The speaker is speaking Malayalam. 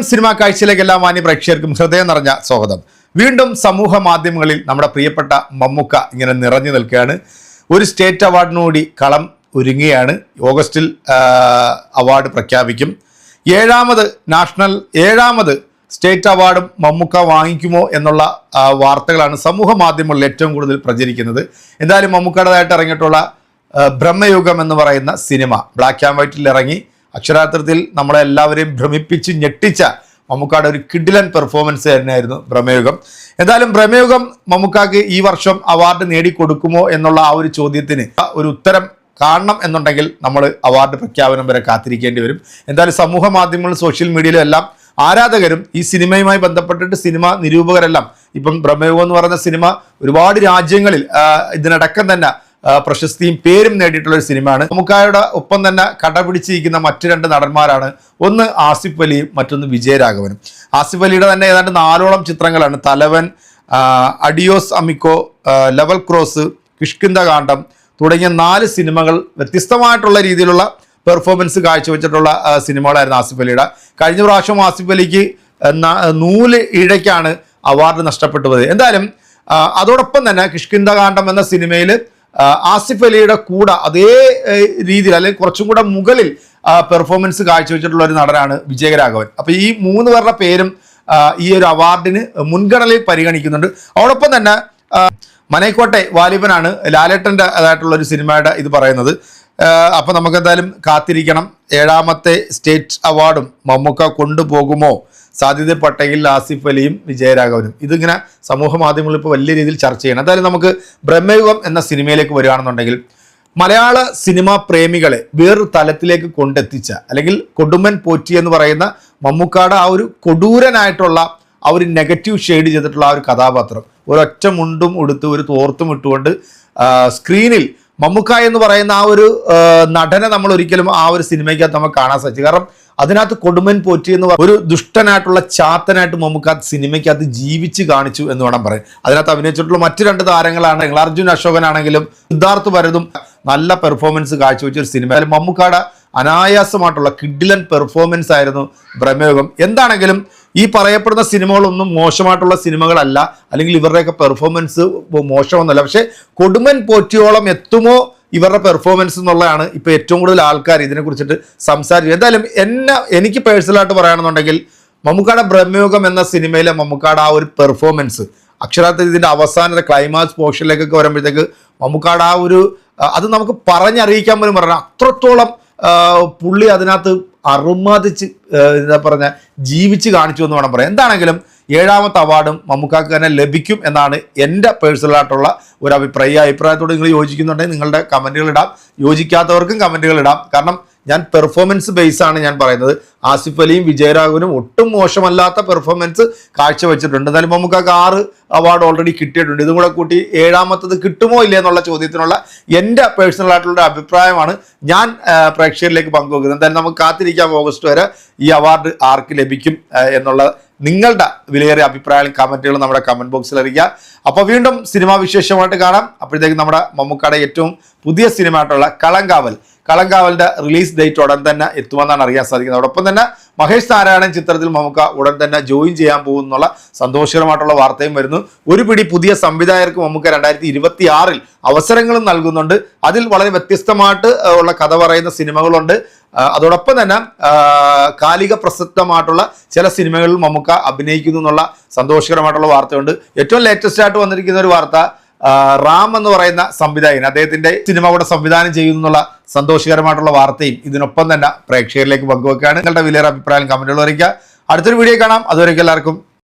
സിനിമാ കാഴ്ചയിലേക്ക് എല്ലാ മാന്യ പ്രേക്ഷകർക്കും ഹൃദയം നിറഞ്ഞ സ്വാഗതം. വീണ്ടും സമൂഹ മാധ്യമങ്ങളിൽ നമ്മുടെ പ്രിയപ്പെട്ട മമ്മുക്ക ഇങ്ങനെ നിറഞ്ഞു നിൽക്കുകയാണ്. ഒരു സ്റ്റേറ്റ് അവാർഡിനുകൂടി കളം ഒരുങ്ങുകയാണ്. ഓഗസ്റ്റിൽ അവാർഡ് പ്രഖ്യാപിക്കും. ഏഴാമത് നാഷണൽ ഏഴാമത് സ്റ്റേറ്റ് അവാർഡും മമ്മുക്ക വാങ്ങിക്കുമോ എന്നുള്ള വാർത്തകളാണ് സമൂഹ മാധ്യമങ്ങളിൽ ഏറ്റവും കൂടുതൽ പ്രചരിക്കുന്നത്. എന്തായാലും മമ്മുക്കയുടേതായിട്ട് ഇറങ്ങിയിട്ടുള്ള ബ്രഹ്മയുഗം എന്ന് പറയുന്ന സിനിമ ബ്ലാക്ക് ആൻഡ് വൈറ്റിൽ ഇറങ്ങി. അക്ഷരാർത്ഥത്തിൽ നമ്മളെ എല്ലാവരെയും ഭ്രമിപ്പിച്ച് ഞെട്ടിച്ച മമ്മൂക്കാട് ഒരു കിഡിലൻ പെർഫോമൻസ് തന്നെയായിരുന്നു ഭ്രമയുഗം എന്തായാലും ഭ്രമയുഗം മമ്മൂക്കാക്ക് ഈ വർഷം അവാർഡ് നേടിക്കൊടുക്കുമോ എന്നുള്ള ആ ഒരു ചോദ്യത്തിന് ഒരു ഉത്തരം കാണണം എന്നുണ്ടെങ്കിൽ നമ്മൾ അവാർഡ് പ്രഖ്യാപനം വരെ കാത്തിരിക്കേണ്ടി വരും. എന്തായാലും സമൂഹ മാധ്യമങ്ങളും സോഷ്യൽ മീഡിയയിലും എല്ലാം ആരാധകരും ഈ സിനിമയുമായി ബന്ധപ്പെട്ടിട്ട് സിനിമ നിരൂപകരെല്ലാം ഇപ്പം ബ്രഹ്മയുഗം എന്ന് പറയുന്ന സിനിമ ഒരുപാട് രാജ്യങ്ങളിൽ ഇതിനടക്കം തന്നെ പ്രശസ്തിയും പേരും നേടിയിട്ടുള്ള ഒരു സിനിമയാണ്. നമുക്കായുടെ ഒപ്പം തന്നെ കടപിടിച്ചിരിക്കുന്ന മറ്റു രണ്ട് നടന്മാരാണ്. ഒന്ന് ആസിഫ് അലിയും മറ്റൊന്ന് വിജയരാഘവനും. ആസിഫ് അലിയുടെ തന്നെ ഏതാണ്ട് നാലോളം ചിത്രങ്ങളാണ്. Thalavan adios അമിക്കോ level cross Kishkindha കാണ്ഡം തുടങ്ങിയ നാല് സിനിമകൾ വ്യത്യസ്തമായിട്ടുള്ള രീതിയിലുള്ള പെർഫോമൻസ് കാഴ്ചവെച്ചിട്ടുള്ള സിനിമകളായിരുന്നു ആസിഫ് അലിയുടെ കഴിഞ്ഞ പ്രാവശ്യം ആസിഫ് അലിക്ക് നൂൽ ഇഴയ്ക്കാണ് അവാർഡ് നഷ്ടപ്പെട്ടു പോയത് എന്തായാലും അതോടൊപ്പം തന്നെ കിഷ്കിന്ദ കാണ്ഡം എന്ന സിനിമയിൽ ആസിഫ് അലിയുടെ കൂടെ അതേ രീതിയിൽ അല്ലെങ്കിൽ കുറച്ചും കൂടെ മുകളിൽ പെർഫോമൻസ് കാഴ്ചവെച്ചിട്ടുള്ള ഒരു നടനാണ് വിജയരാഘവൻ. അപ്പോൾ ഈ മൂന്ന് പേരുടെ പേരും ഈ ഒരു അവാർഡിന് മുൻഗണനയിൽ പരിഗണിക്കുന്നുണ്ട്. അതോടൊപ്പം തന്നെ മനൈക്കോട്ടെ വാലിബനാണ് ലാലേട്ടന്റെ അതായിട്ടുള്ള ഒരു സിനിമയുടെ ഇത് പറയുന്നത്. അപ്പോൾ നമുക്കെന്തായാലും കാത്തിരിക്കണം. ഏഴാമത്തെ സ്റ്റേറ്റ് അവാർഡും മമ്മൂക്ക കൊണ്ടുപോകുമോ? സാധ്യത പട്ടയിൽ ആസിഫ് അലിയും വിജയരാഘവനും. ഇതിങ്ങനെ സമൂഹ മാധ്യമങ്ങളിൽ ഇപ്പോൾ വലിയ രീതിയിൽ ചർച്ച ചെയ്യണം. എന്തായാലും നമുക്ക് ബ്രഹ്മയുഗം എന്ന സിനിമയിലേക്ക് വരികയാണെന്നുണ്ടെങ്കിൽ മലയാള സിനിമാ പ്രേമികളെ വേറൊരു തലത്തിലേക്ക് കൊണ്ടെത്തിച്ച അല്ലെങ്കിൽ കൊടുമ്പൻ പോറ്റി എന്ന് പറയുന്ന മമ്മൂക്കാട് ആ ഒരു കൊടൂരനായിട്ടുള്ള ആ ഒരു നെഗറ്റീവ് ഷെയ്ഡ് ചെയ്തിട്ടുള്ള ആ ഒരു കഥാപാത്രം. ഒരൊറ്റ മുണ്ടും ഉടുത്ത് ഒരു തോർത്തും ഇട്ടുകൊണ്ട് സ്ക്രീനിൽ മമ്മൂക്ക എന്ന് പറയുന്ന ആ ഒരു നടനെ നമ്മൾ ഒരിക്കലും ആ ഒരു സിനിമയ്ക്കകത്ത് നമുക്ക് കാണാൻ സാധിച്ചു. കാരണം അതിനകത്ത് കൊടുമൻ പോറ്റി എന്ന് ഒരു ദുഷ്ടനായിട്ടുള്ള ചാത്തനായിട്ട് മമ്മൂക്ക സിനിമയ്ക്കകത്ത് ജീവിച്ച് കാണിച്ചു എന്ന് വേണം പറയാൻ. അതിനകത്ത് അഭിനയിച്ചിട്ടുള്ള മറ്റു രണ്ട് താരങ്ങളാണ് അർജുൻ അശോകനാണെങ്കിലും സിദ്ധാർത്ഥ് ഭരതും നല്ല പെർഫോമൻസ് കാഴ്ചവെച്ച ഒരു സിനിമ. മമ്മൂക്കാട് അനായാസമായിട്ടുള്ള കിഡിലൻ പെർഫോമൻസ് ആയിരുന്നു ബ്രഹ്മയുഗം. എന്താണെങ്കിലും ഈ പറയപ്പെടുന്ന സിനിമകളൊന്നും മോശമായിട്ടുള്ള സിനിമകളല്ല. അല്ലെങ്കിൽ ഇവരുടെയൊക്കെ പെർഫോമൻസ് മോശമൊന്നുമല്ല. പക്ഷേ കൊടുമൻ പോറ്റിയോളം എത്തുമോ ഇവരുടെ പെർഫോമൻസ് എന്നുള്ളതാണ് ഇപ്പോൾ ഏറ്റവും കൂടുതൽ ആൾക്കാർ ഇതിനെക്കുറിച്ചിട്ട് സംസാരിച്ചു എന്തായാലും എന്നെ എനിക്ക് പേഴ്സണലായിട്ട് പറയുകയാണെന്നുണ്ടെങ്കിൽ മമ്മൂക്കാടെ ബ്രഹ്മയുഗം എന്ന സിനിമയിലെ മമ്മൂക്കാടെ ആ ഒരു പെർഫോമൻസ് അക്ഷരാർത്ഥത്തിൽ ഇതിന്റെ അവസാനത്തെ ക്ലൈമാക്സ് പോർഷനിലേക്കൊക്കെ വരുമ്പോഴത്തേക്ക് മമ്മൂക്കാട് ആ ഒരു അത് നമുക്ക് പറഞ്ഞറിയിക്കാൻ പോലും പറയണം അത്രത്തോളം പുള്ളി അതിനകത്ത് അറുമാതിച്ച് എന്താ പറഞ്ഞ ജീവിച്ച് കാണിച്ചു എന്ന് വേണം പറയാം എന്താണെങ്കിലും ഏഴാമത്തെ അവാർഡും മമ്മൂക്കാക്ക് തന്നെ ലഭിക്കും എന്നാണ് എന്റെ പേഴ്സണലായിട്ടുള്ള ഒരു അഭിപ്രായം. ഈ അഭിപ്രായത്തോട് നിങ്ങൾ യോജിക്കുന്നുണ്ടെങ്കിൽ നിങ്ങളുടെ കമന്റുകൾ ഇടാം. യോജിക്കാത്തവർക്കും കമന്റുകൾ ഇടാം. കാരണം ഞാൻ പെർഫോമൻസ് ബേസ് ആണ് ഞാൻ പറയുന്നത്. ആസിഫ് അലിയും വിജയരാഘവനും ഒട്ടും മോശമല്ലാത്ത പെർഫോമൻസ് കാഴ്ചവെച്ചിട്ടുണ്ട്. എന്നാലും നമുക്ക് ആറ് അവാർഡ് ഓൾറെഡി കിട്ടിയിട്ടുണ്ട്. ഇതും കൂടെ കൂട്ടി ഏഴാമത്തത് കിട്ടുമോ ഇല്ലേ എന്നുള്ള ചോദ്യത്തിനുള്ള എന്റെ പേഴ്സണൽ ആയിട്ടുള്ള അഭിപ്രായമാണ് ഞാൻ പ്രേക്ഷകരിലേക്ക് പങ്കുവെക്കുന്നത്. എന്തായാലും നമുക്ക് കാത്തിരിക്കാം. ഓഗസ്റ്റ് വരെ അവാർഡ് ആർക്ക് ലഭിക്കും എന്നുള്ള നിങ്ങളുടെ വിലയേറിയ അഭിപ്രായങ്ങളും കമന്റുകളും നമ്മുടെ കമന്റ് ബോക്സിൽ അറിയിക്കുക. അപ്പോൾ വീണ്ടും സിനിമാ വിശേഷമായിട്ട് കാണാം. അപ്പോഴത്തേക്കും നമ്മുടെ മമ്മൂക്കാടെ ഏറ്റവും പുതിയ സിനിമ ആയിട്ടുള്ള കളങ്കാവൽ. കളങ്കാവലിന്റെ റിലീസ് ഡേറ്റ് ഉടൻ തന്നെ എത്തുമെന്നാണ് അറിയാൻ സാധിക്കുന്നത്. അതോടൊപ്പം തന്നെ മഹേഷ് നാരായണൻ ചിത്രത്തിൽ നമുക്ക് ഉടൻ തന്നെ ജോയിൻ ചെയ്യാൻ പോകുന്നുള്ള സന്തോഷകരമായിട്ടുള്ള വാർത്തയും വരുന്നു. ഒരു പിടി പുതിയ സംവിധായകർക്ക് നമുക്ക് രണ്ടായിരത്തി ഇരുപത്തി ആറിൽ അവസരങ്ങളും നൽകുന്നുണ്ട്. അതിൽ വളരെ വ്യത്യസ്തമായിട്ട് ഉള്ള കഥ പറയുന്ന സിനിമകളുണ്ട്. അതോടൊപ്പം തന്നെ കാലിക പ്രസക്തമായിട്ടുള്ള ചില സിനിമകളിൽ മമ്മൂക്ക അഭിനയിക്കുന്നു എന്നുള്ള സന്തോഷകരമായിട്ടുള്ള വാർത്തയുണ്ട്. ഏറ്റവും ലേറ്റസ്റ്റ് ആയിട്ട് വന്നിരിക്കുന്ന ഒരു വാർത്ത റാം എന്ന് പറയുന്ന സംവിധായകൻ അദ്ദേഹത്തിന്റെ സിനിമ കൂടെ സംവിധാനം ചെയ്യുന്നു എന്നുള്ള സന്തോഷകരമായിട്ടുള്ള വാർത്തയും ഇതിനൊപ്പം തന്നെ പ്രേക്ഷകരിലേക്ക് പങ്കുവെക്കുകയാണ്. നിങ്ങളുടെ വിലയേറെ അഭിപ്രായം കമന്റുകൾ അറിയിക്കുക. അടുത്തൊരു വീഡിയോ കാണാം. അതുവരെയ്ക്കും എല്ലാവർക്കും